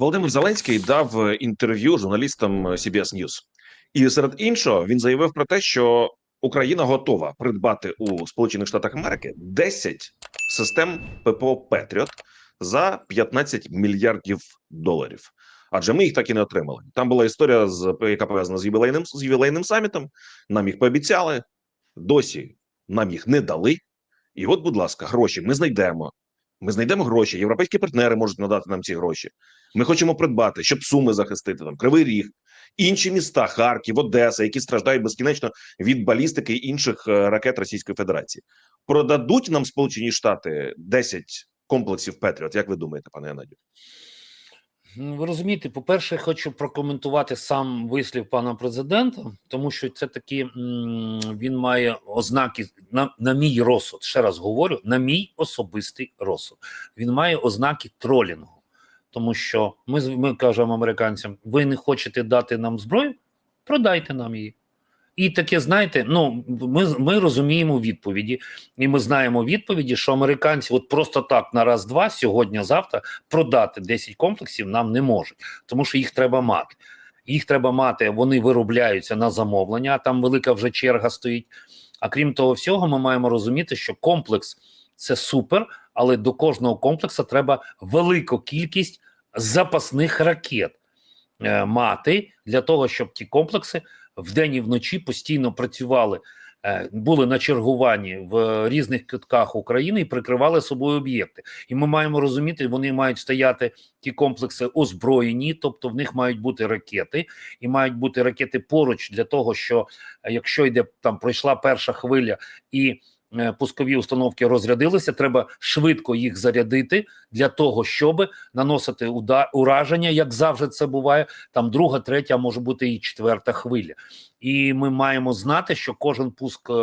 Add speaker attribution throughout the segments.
Speaker 1: Володимир Зеленський дав інтерв'ю журналістам CBS News. і серед іншого він заявив про те, що Україна готова придбати у Сполучених Штатах Америки 10 систем ППО Петріот за 15 мільярдів доларів. Адже ми їх так і не отримали. Там була історія з яка пов'язана з ювілейним з ювілейним самітом. Нам їх пообіцяли, досі нам їх не дали. І от, будь ласка, гроші ми знайдемо. Ми знайдемо гроші. Європейські партнери можуть надати нам ці гроші. Ми хочемо придбати, щоб суми захистити там Кривий Ріг, інші міста, Харків, Одеса, які страждають безкінечно від балістики і інших е, ракет Російської Федерації. Продадуть нам Сполучені Штати 10 комплексів Петріот. Як ви думаєте, пане Геннадію?
Speaker 2: Ну, Ви розумієте, по-перше, хочу прокоментувати сам вислів пана президента, тому що це такі він має ознаки на, на мій розсуд. Ще раз говорю, на мій особистий розсуд. Він має ознаки тролінгу. Тому що ми, ми кажемо американцям: ви не хочете дати нам зброю, продайте нам її. І таке, знаєте, ну ми, ми розуміємо відповіді, і ми знаємо відповіді, що американці, от просто так на раз-два, сьогодні-завтра продати 10 комплексів нам не можуть, тому що їх треба мати. Їх треба мати, вони виробляються на замовлення, а там велика вже черга стоїть. А крім того всього, ми маємо розуміти, що комплекс це супер, але до кожного комплексу треба велику кількість запасних ракет е, мати для того, щоб ті комплекси вдень і вночі постійно працювали, е, були на чергуванні в різних кутках України і прикривали собою об'єкти. І ми маємо розуміти, вони мають стояти ті комплекси озброєні, тобто в них мають бути ракети, і мають бути ракети поруч для того, що е, якщо йде там пройшла перша хвиля і пускові установки розрядилися, треба швидко їх зарядити для того, щоб наносити удар ураження, як завжди це буває. Там друга, третя, а може бути і четверта хвиля. І ми маємо знати, що кожен пуск е,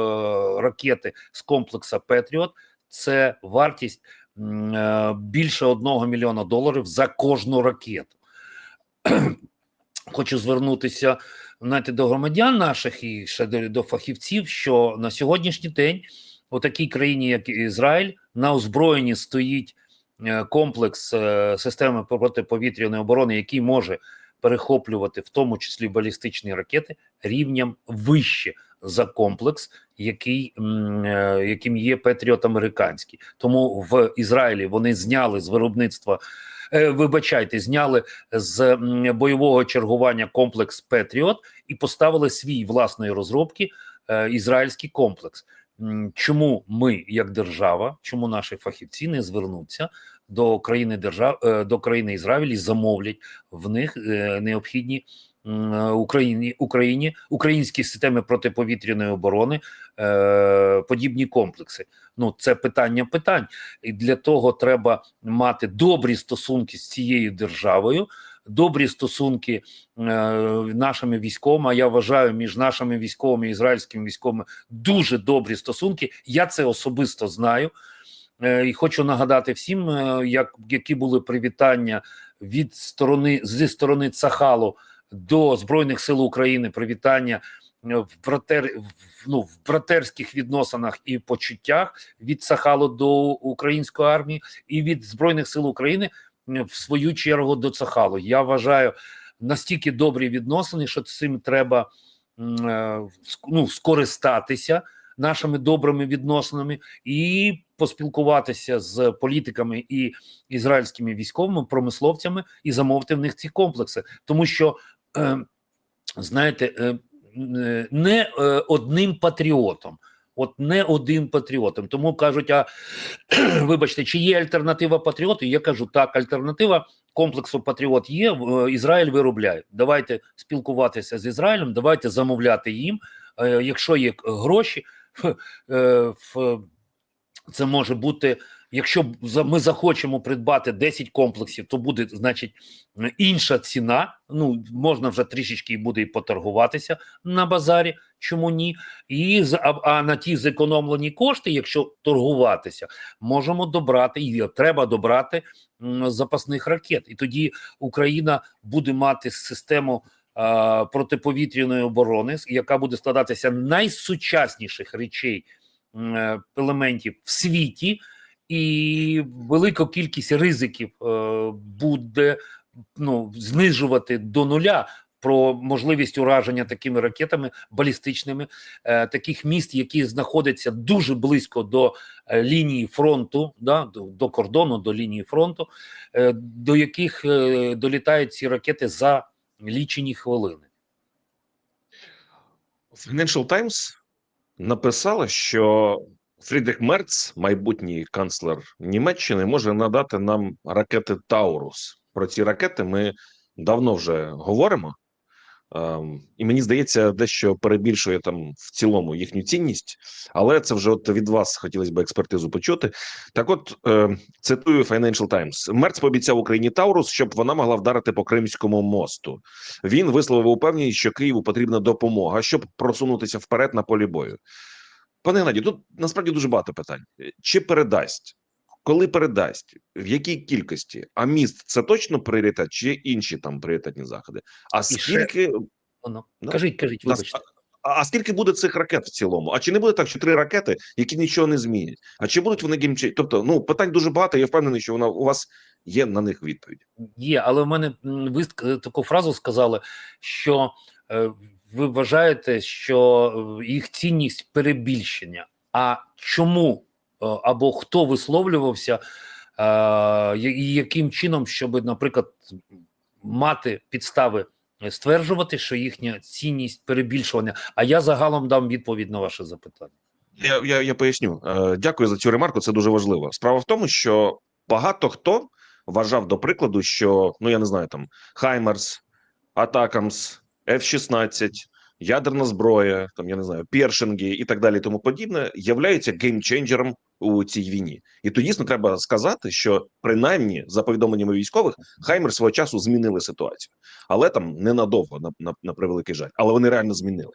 Speaker 2: ракети з комплекса Петріот це вартість е, більше одного мільйона доларів за кожну ракету. Хочу звернутися знаєте, до громадян наших і ще до, до фахівців, що на сьогоднішній день у такій країні, як Ізраїль, на озброєнні стоїть е, комплекс е, системи протиповітряної оборони, який може перехоплювати, в тому числі балістичні ракети, рівнем вище за комплекс, який, е, яким є Петріот американський. Тому в Ізраїлі вони зняли з виробництва. Вибачайте, зняли з бойового чергування комплекс Петріот і поставили свій власної розробки ізраїльський комплекс. Чому ми, як держава, чому наші фахівці не звернуться до країни держав е, до країни Ізраїль і замовлять в них е, необхідні е, Україні Україні українські системи протиповітряної оборони, подібні комплекси. Ну це питання питань, і для того треба мати добрі стосунки з цією державою. Добрі стосунки е, нашими військовими. Я вважаю між нашими військовими і ізраїльськими військовими дуже добрі стосунки. Я це особисто знаю. Е, і хочу нагадати всім, е, як які були привітання від сторони зі сторони Цахалу до Збройних сил України. Привітання в братер в, ну, в братерських відносинах і почуттях від Цахалу до української армії і від збройних сил України в свою чергу до Цахалу. Я вважаю настільки добрі відносини, що цим треба е, ну, скористатися нашими добрими відносинами і поспілкуватися з політиками і ізраїльськими військовими промисловцями і замовити в них ці комплекси, тому що е, знаєте, е, не одним патріотом. От не один патріотом. Тому кажуть: а вибачте, чи є альтернатива патріоту? Я кажу, так, альтернатива комплексу Патріот є. е, Ізраїль виробляє. Давайте спілкуватися з Ізраїлем, давайте замовляти їм. Е, Якщо є гроші, е, це може бути. Якщо ми захочемо придбати 10 комплексів, то буде, значить, інша ціна. Ну можна вже трішечки буде і поторгуватися на базарі. Чому ні? І а, а на ті зекономлені кошти, якщо торгуватися, можемо добрати і треба добрати запасних ракет. І тоді Україна буде мати систему протиповітряної оборони, яка буде складатися найсучасніших речей е, елементів в світі, і велика кількість ризиків е, буде ну, знижувати до нуля. Про можливість ураження такими ракетами балістичними е, таких міст, які знаходяться дуже близько до е, лінії фронту, да, до, до кордону, до лінії фронту, до яких долітають ці ракети за лічені хвилини.
Speaker 1: Financial Times написала, що Фрідріх Мерц, майбутній канцлер Німеччини, може надати нам ракети Таурус. Про ці ракети ми давно вже говоримо. Ем, і мені здається, дещо перебільшує там в цілому їхню цінність, але це вже от від вас хотілося б експертизу почути. Так, от е, цитую Financial Times. Мерц пообіцяв Україні Таурус, щоб вона могла вдарити по Кримському мосту. Він висловив упевненість, що Києву потрібна допомога, щоб просунутися вперед на полі бою. Пане Геннадію, тут насправді дуже багато питань. Чи передасть? Коли передасть, в якій кількості? А міст це точно пріоритет, чи інші там пріоритетні заходи? А
Speaker 2: ще-
Speaker 1: скільки
Speaker 2: Воно.
Speaker 1: Да.
Speaker 2: Кажіть, кажіть, вибачте.
Speaker 1: а, а скільки буде цих ракет в цілому? А чи не буде так, що три ракети, які нічого не змінять? А чи будуть вони гімчі? Тобто, ну питань дуже багато. Я впевнений, що вона у вас є на них відповідь.
Speaker 2: Є, але в мене ви таку фразу сказали, що е, ви вважаєте, що е, їх цінність перебільшення. А чому е, або хто висловлювався, е, і яким чином, щоб, наприклад, мати підстави стверджувати, що їхня цінність перебільшування? А я загалом дам відповідь на ваше запитання.
Speaker 1: Я, я, я поясню. Дякую за цю ремарку. Це дуже важливо. Справа в тому, що багато хто вважав до прикладу, що ну я не знаю, там Хаймерс, Атакамс, F-16, ядерна зброя, там я не знаю, першинги і так далі, тому подібне, являються геймченджером у цій війні. І то дійсно треба сказати, що принаймні за повідомленнями військових Хаймер свого часу змінили ситуацію, але там ненадовго на, на, на превеликий жаль, але вони реально змінили.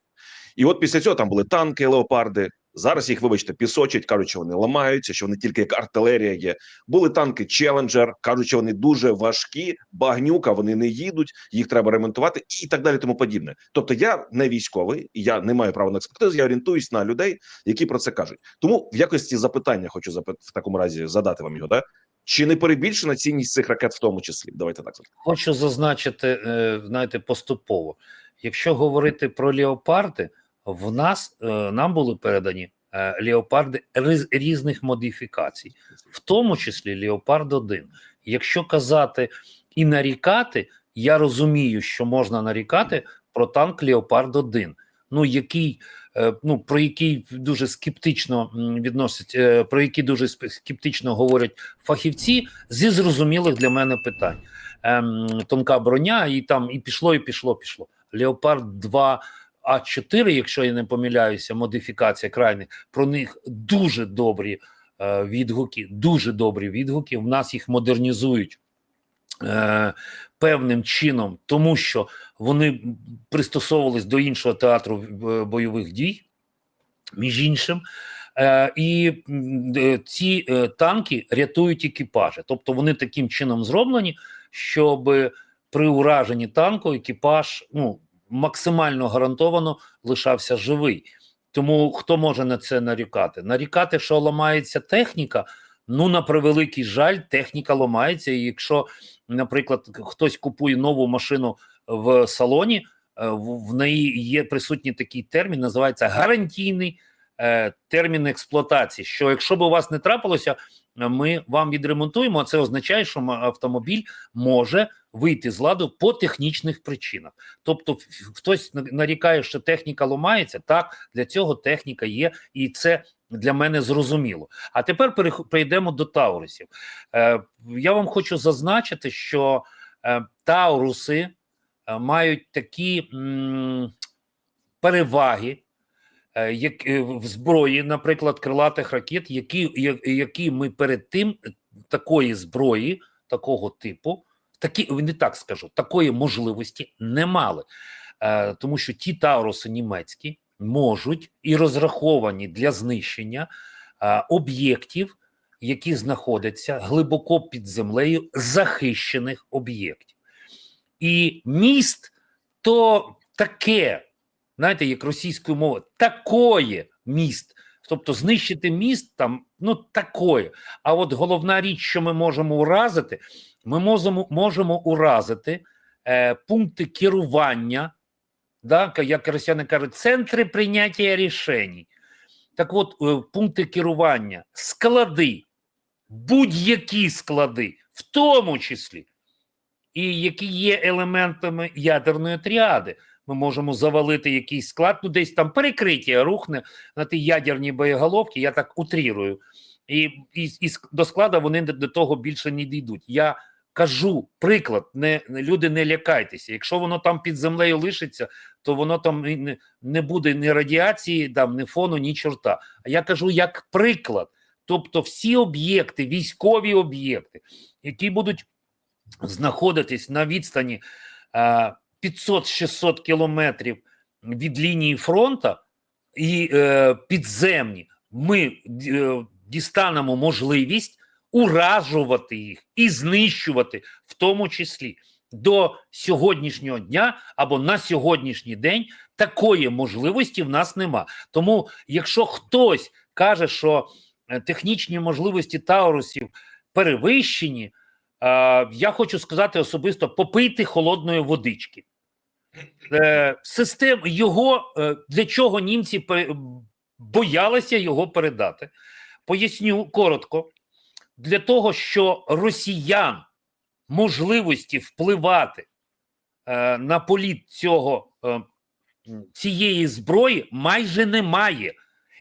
Speaker 1: І от після цього там були танки, леопарди. Зараз їх, вибачте, пісочать, кажуть, що вони ламаються, що вони тільки як артилерія є. Були танки Челенджер, кажуть, що вони дуже важкі, багнюка, вони не їдуть, їх треба ремонтувати і так далі. Тому подібне. Тобто, я не військовий, я не маю права на експертизу. Я орієнтуюсь на людей, які про це кажуть. Тому в якості запитання хочу запит в такому разі задати вам його. Да? Чи не перебільшена цінність цих ракет в тому числі? Давайте так.
Speaker 2: Хочу зазначити, е, знаєте, поступово. Якщо говорити про леопарди, в нас е, нам були передані е, леопарди різних модифікацій, в тому числі Леопард 1. Якщо казати і нарікати, я розумію, що можна нарікати про танк Леопард 1, ну який е, ну про який дуже скептично відносять, про який дуже скептично говорять фахівці зі зрозумілих для мене питань. Ем, тонка броня, і там і пішло, і пішло, пішло. Леопард 2 А4, якщо я не помиляюся, модифікація крайних, про них дуже добрі е, відгуки, дуже добрі відгуки. В нас їх модернізують е, певним чином, тому що вони пристосовувались до іншого театру е, бойових дій, між іншим. Е, і е, ці е, танки рятують екіпажі, тобто вони таким чином зроблені, щоб при ураженні танку екіпаж ну, максимально гарантовано лишався живий. Тому хто може на це нарікати? Нарікати, що ламається техніка. Ну, на превеликий жаль, техніка ламається. І якщо, наприклад, хтось купує нову машину в салоні, е, в неї є присутній такий термін, називається гарантійний е, термін експлуатації. Що якщо б у вас не трапилося, ми вам відремонтуємо. А це означає, що автомобіль може вийти з ладу по технічних причинах. Тобто, хтось нарікає, що техніка ламається. Так, для цього техніка є, і це для мене зрозуміло. А тепер перейдемо до Таурусів. Е, я вам хочу зазначити, що е, Тауруси е, мають такі переваги. Як в зброї, наприклад, крилатих ракет, які, які ми перед тим такої зброї, такого типу, такі не так скажу, такої можливості не мали, е, тому що ті Тауруси німецькі можуть і розраховані для знищення е, об'єктів, які знаходяться глибоко під землею, захищених об'єктів. І міст то таке, знаєте, як російською мовою, такое міст Тобто знищити міст там ну такое. А от головна річ, що ми можемо уразити, ми можемо, можемо уразити е, пункти керування, да, як росіяни кажуть, центри прийняття рішень. Так от, е, пункти керування, склади, будь-які склади, в тому числі, і які є елементами ядерної тріади. Ми можемо завалити якийсь склад, ну десь там перекриття рухне на ті ядерні боєголовки, я так утрірую. І, і, і до складу вони до того більше не дійдуть. Я кажу приклад, не, не- люди не лякайтеся. Якщо воно там під землею лишиться, то воно там не, не буде ні радіації, там, ні фону, ні чорта. А я кажу як приклад. Тобто всі об'єкти, військові об'єкти, які будуть знаходитись на відстані е, 500-600 кілометрів від лінії фронту і е, підземні, ми е, дістанемо можливість уражувати їх і знищувати, в тому числі до сьогоднішнього дня або на сьогоднішній день такої можливості в нас нема. Тому, якщо хтось каже, що е, технічні можливості Таурусів перевищені, е, я хочу сказати особисто: попийте холодної водички. Е, систем його е, для чого німці боялися його передати? Поясню коротко: для того, що росіян можливості впливати е, на політ цього е, цієї зброї майже немає,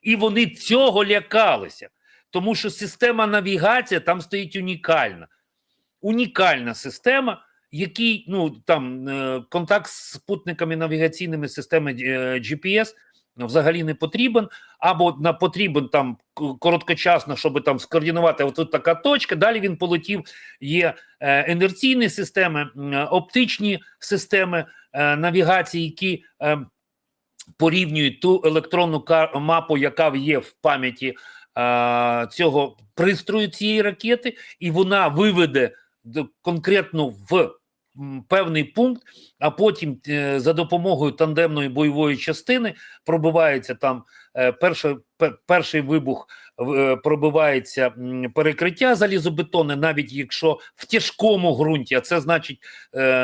Speaker 2: і вони цього лякалися, тому що система навігації там стоїть унікальна. Унікальна система, який ну там е, контакт з спутниками навігаційними системи е, GPS взагалі не потрібен, або на потрібен там короткочасно, щоб там скоординувати. От тут така точка. Далі він полетів. Є е, інерційні системи, оптичні системи навігації, які порівнюють ту електронну мапу, яка є в пам'яті цього пристрою цієї ракети, і вона виведе конкретно в певний пункт, а потім е, за допомогою тандемної бойової частини пробивається там е, перший, перший вибух е, пробивається перекриття залізобетонне, навіть якщо в тяжкому ґрунті, а це значить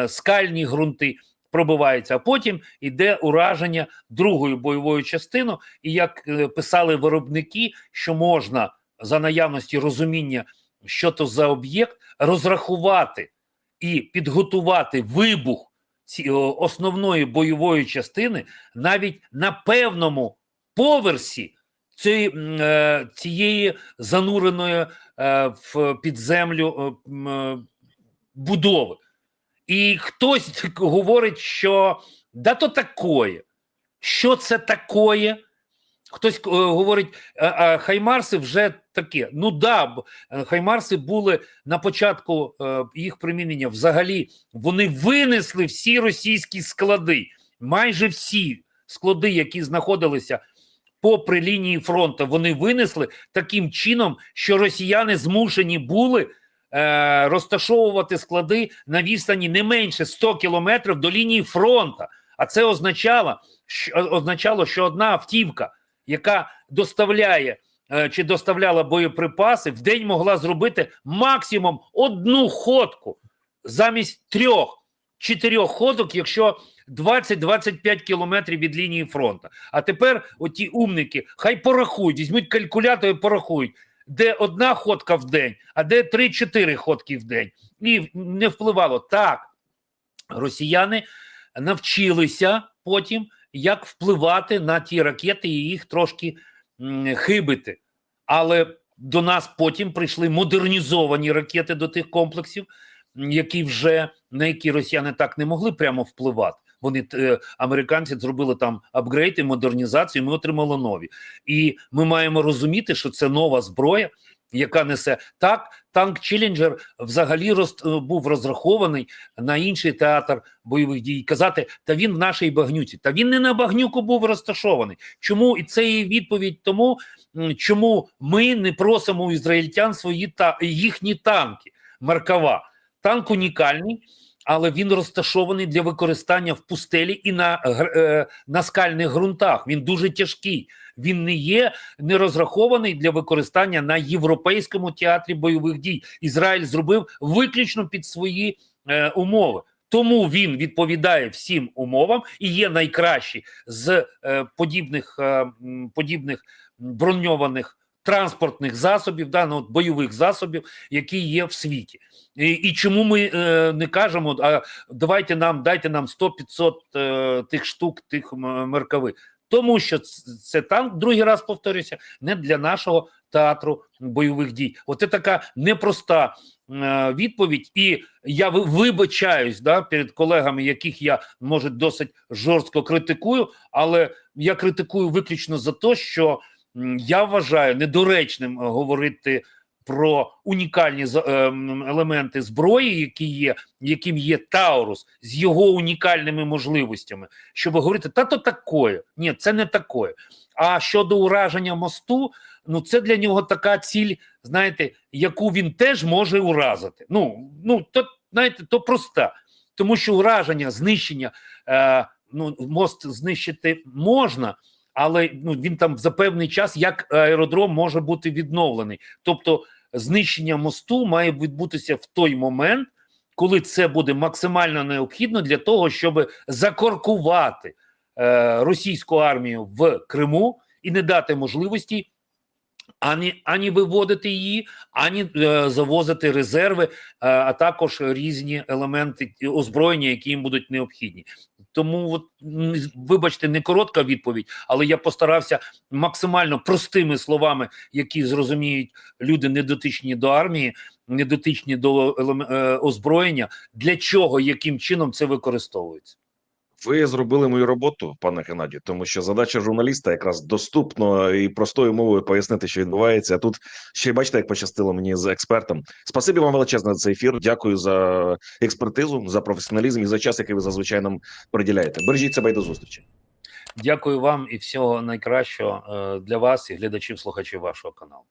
Speaker 2: скальні ґрунти пробиваються, а потім іде ураження другою бойовою частиною. І як писали виробники, що можна за наявності розуміння, що то за об'єкт, розрахувати і підготувати вибух основної бойової частини навіть на певному поверсі цієї, е, зануреної е, в підземлю е, будови. І хтось говорить, що да то такое. Що це такое? Хтось е, говорить, а, а Хаймарси вже таке. Ну да, е, Хаймарси були на початку е, їх примінення. Взагалі вони винесли всі російські склади, майже всі склади, які знаходилися попри лінії фронту, вони винесли таким чином, що росіяни змушені були розташовувати склади на відстані не менше 100 кілометрів до лінії фронту. А це означало, що, означало, що одна автівка, яка доставляє е, чи доставляла боєприпаси, в день могла зробити максимум одну ходку замість трьох чотирьох ходок, якщо 20-25 кілометрів від лінії фронту. А тепер оті умники хай порахують, візьмуть калькулятор і порахують, де одна ходка в день, а де 3-4 ходки в день. І не впливало так. Росіяни навчилися потім, як впливати на ті ракети і їх трошки хибити. Але до нас потім прийшли модернізовані ракети до тих комплексів, які вже на які росіяни так не могли прямо впливати. Вони е, американці зробили там апгрейд і модернізацію. Ми отримали нові, і ми маємо розуміти, що це нова зброя, яка несе так. Танк Челленджер взагалі роз, е, був розрахований на інший театр бойових дій. Казати, та він в нашій багнюці. Та він не на багнюку був розташований. Чому і це є відповідь тому, чому ми не просимо у ізраїльтян свої та їхні танки Маркава. Танк унікальний, але він розташований для використання в пустелі і на, е, на скальних ґрунтах. Він дуже тяжкий. Він не є не розрахований для використання на європейському театрі бойових дій. Ізраїль зробив виключно під свої е, умови. Тому він відповідає всім умовам і є найкращий з е, подібних е, подібних броньованих транспортних засобів, да, ну, от бойових засобів, які є в світі. І, і чому ми е, не кажемо, а давайте нам дайте нам 100-500 е, тих штук, тих меркави. Тому що це танк, другий раз повторюся, не для нашого театру бойових дій. Оце така непроста е, відповідь, і я вибачаюсь да, перед колегами, яких я може досить жорстко критикую, але я критикую виключно за те, що я вважаю недоречним е, говорити про унікальні ем, елементи зброї, які є, яким є Таурус, з його унікальними можливостями, щоб говорити, та то такое. Ні, це не такое. А щодо ураження мосту, ну це для нього така ціль, знаєте, яку він теж може уразити. Ну, ну то знаєте, то проста, тому що ураження, знищення, е, ну мост знищити можна. Але ну він там за певний час як аеродром може бути відновлений. Тобто знищення мосту має відбутися в той момент, коли це буде максимально необхідно для того, щоб закоркувати е, російську армію в Криму і не дати можливості ані, ані виводити її, ані е, завозити резерви, е, а також різні елементи озброєння, які їм будуть необхідні. Тому, от, вибачте, не коротка відповідь, але я постарався максимально простими словами, які зрозуміють люди, не дотичні до армії, не дотичні до елем- е, озброєння, для чого, яким чином це використовується.
Speaker 1: Ви зробили мою роботу, пане Геннадію, тому що задача журналіста якраз доступно і простою мовою пояснити, що відбувається. А тут ще й бачите, як пощастило мені з експертом. Спасибі вам величезне за цей ефір. Дякую за експертизу, за професіоналізм і за час, який ви зазвичай нам приділяєте. Бережіть себе і до зустрічі.
Speaker 2: Дякую вам і всього найкращого е, для вас і глядачів, слухачів вашого каналу.